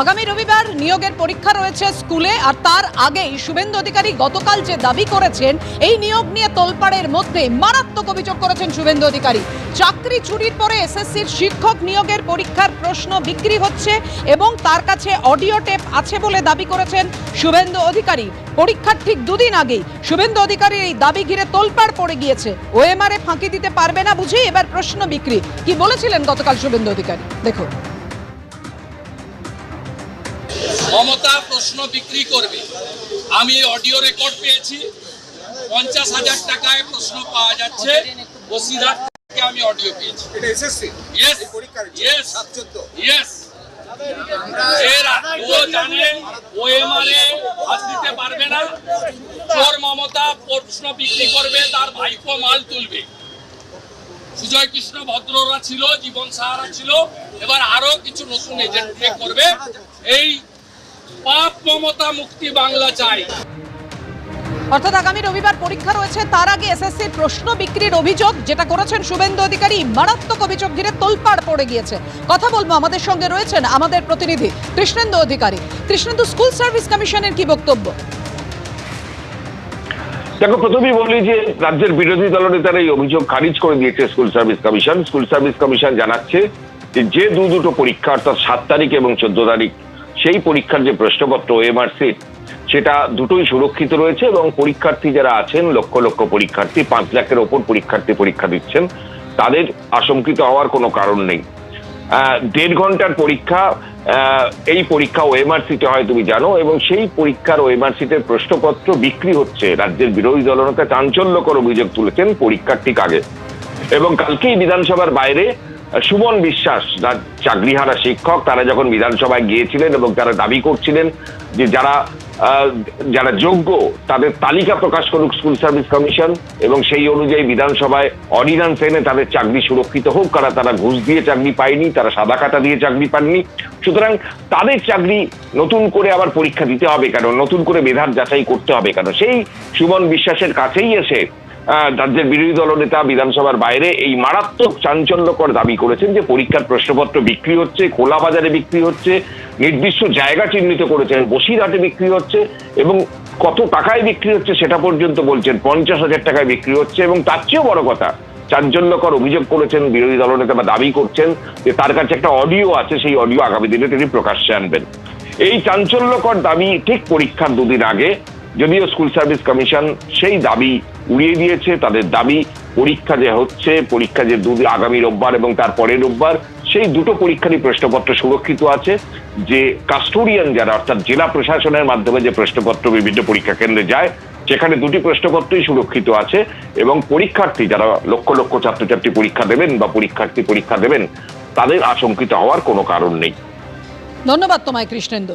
আগামী রবিবার নিয়োগের পরীক্ষা রয়েছে স্কুলে, আর তার আগেই শুভেন্দু অধিকারী গতকাল যে দাবি করেছেন, এই নিয়োগ নিয়ে তোলপাড়ের মধ্যে মারাত্মক অভিযোগ করেছেন শুভেন্দু অধিকারী। চাকরি চুরির পরে এসএসসির শিক্ষক নিয়োগের পরীক্ষার প্রশ্ন বিক্রি হচ্ছে এবং তার কাছে অডিও টেপ আছে বলে দাবি করেছেন শুভেন্দু অধিকারী। পরীক্ষার ঠিক দুদিন আগেই শুভেন্দু অধিকারীর এই দাবি ঘিরে তোলপাড় পড়ে গিয়েছে। ওএমআরে ফাঁকি দিতে পারবে না বুঝি? এবার প্রশ্ন বিক্রি। কি বলেছিলেন গতকাল শুভেন্দু অধিকারী? দেখুন। মমতা প্রশ্ন বিক্রি করবে। আমি অডিও রেকর্ড পেয়েছি। পঞ্চাশ হাজার টাকায় প্রশ্ন পাওয়া যাচ্ছে। বসিরহাট থেকে আমি অডিও পেয়েছি। পারবে না। চোর মমতা প্রশ্ন বিক্রি করবে তার ভাইপো মাল তুলবে। সুজয় কৃষ্ণ ভদ্ররা ছিল জীবন সাহারা ছিল। এবার আরও কিছু নতুন এজেন্ট করবে। এই মমতা মুক্তি বাংলা চাই। অর্থাৎ আগামী রবিবার পরীক্ষা রয়েছে তার আগে এসএসসির প্রশ্ন বিক্রির অভিযোগ যেটা করেছেন শুভেন্দু অধিকারী মারাত্মক অভিযোগ ঘিরে তোলপাড় পড়ে গিয়েছে। কথা বলব আমাদের সঙ্গে রয়েছেন আমাদের প্রতিনিধি কৃষ্ণেন্দু অধিকারী। কৃষ্ণেন্দু স্কুল সার্ভিস কমিশনের কি বক্তব্য? দেখো প্রথমেই বলি যে রাজ্যের বিরোধী দলনেতারা এই অভিযোগ খারিজ করে দিয়েছে school service commission. School service commission জানাচ্ছে যে যে দু দুটো পরীক্ষা অর্থাৎ সাত তারিখ এবং চোদ্দ তারিখ সেই পরীক্ষার যে প্রশ্নপত্র ওএমআর সিট সেটা দুটোই সুরক্ষিত রয়েছে এবং পরীক্ষার্থী যারা আছেন, লক্ষ লক্ষ পরীক্ষার্থী, পাঁচ লাখের ওপর পরীক্ষার্থী পরীক্ষা দিচ্ছেন, তাদের আশঙ্কিত হওয়ার কোনো কারণ নেই। দেড় ঘণ্টার পরীক্ষা এই পরীক্ষা ওএমআর সিটে হয়, তুমি জানো, এবং সেই পরীক্ষার ওএমআর সিটের প্রশ্নপত্র বিক্রি হচ্ছে। রাজ্যের বিরোধী দলনেতা চাঞ্চল্যকর অভিযোগ তুলেছেন পরীক্ষার ঠিক আগে। এবং কালকেই বিধানসভার বাইরে সুমন বিশ্বাস যার চাকরিহারা শিক্ষক, তারা যখন বিধানসভায় গিয়েছিলেন এবং তারা দাবি করছিলেন যে যারা যারা যোগ্য, তাদের তালিকা প্রকাশ করুক স্কুল সার্ভিস কমিশন এবং সেই অনুযায়ী বিধানসভায় অর্ডিন্যান্স এনে তাদের চাকরি সুরক্ষিত হোক। কারা তারা ঘুষ দিয়ে চাকরি পায়নি, তারা সাদা কাটা দিয়ে চাকরি পাননি। সুতরাং তাদের চাকরি নতুন করে আবার পরীক্ষা দিতে হবে কেন? নতুন করে মেধার যাচাই করতে হবে কেন? সেই সুমন বিশ্বাসের কাছেই এসে রাজ্যের বিরোধী দলনেতা বিধানসভার বাইরে এই মারাত্মক চাঞ্চল্যকর দাবি করেছেন যে পরীক্ষার প্রশ্নপত্র বিক্রি হচ্ছে, খোলা বাজারে বিক্রি হচ্ছে, নির্দিষ্ট জায়গা চিহ্নিত করেছেন, বসিরহাটে বিক্রি হচ্ছে এবং কত টাকায় বিক্রি হচ্ছে সেটা পর্যন্ত বলছেন, পঞ্চাশ হাজার টাকায় বিক্রি হচ্ছে এবং তার চেয়েও বড় কথা, চাঞ্চল্যকর অভিযোগ করেছেন বিরোধী দলনেতা বা দাবি করছেন যে তার কাছে একটা অডিও আছে, সেই অডিও আগামী দিনে তিনি প্রকাশ্যে আনবেন। এই চাঞ্চল্যকর দাবি ঠিক পরীক্ষার দুদিন আগে যদিও স্কুল সার্ভিস কমিশন সেই দাবি উড়িয়ে দিয়েছে, তাদের দাবি পরীক্ষা যে হচ্ছে, পরীক্ষা যে দুদিন আগামী রোববার এবং তার পরের রোববার, সেই দুটো পরীক্ষারই প্রশ্নপত্র সুরক্ষিত আছে। যে কাস্টোডিয়ান যারা, অর্থাৎ জেলা প্রশাসনের মাধ্যমে যে প্রশ্নপত্র বিভিন্ন পরীক্ষা কেন্দ্রে যায়, সেখানে দুটি প্রশ্নপত্রই সুরক্ষিত আছে এবং পরীক্ষার্থী যারা লক্ষ লক্ষ ছাত্রছাত্রী পরীক্ষা দেবেন বা পরীক্ষার্থী পরীক্ষা দেবেন, তাদের আশঙ্কিত হওয়ার কোনো কারণ নেই। ধন্যবাদ তোমায় কৃষ্ণেন্দু।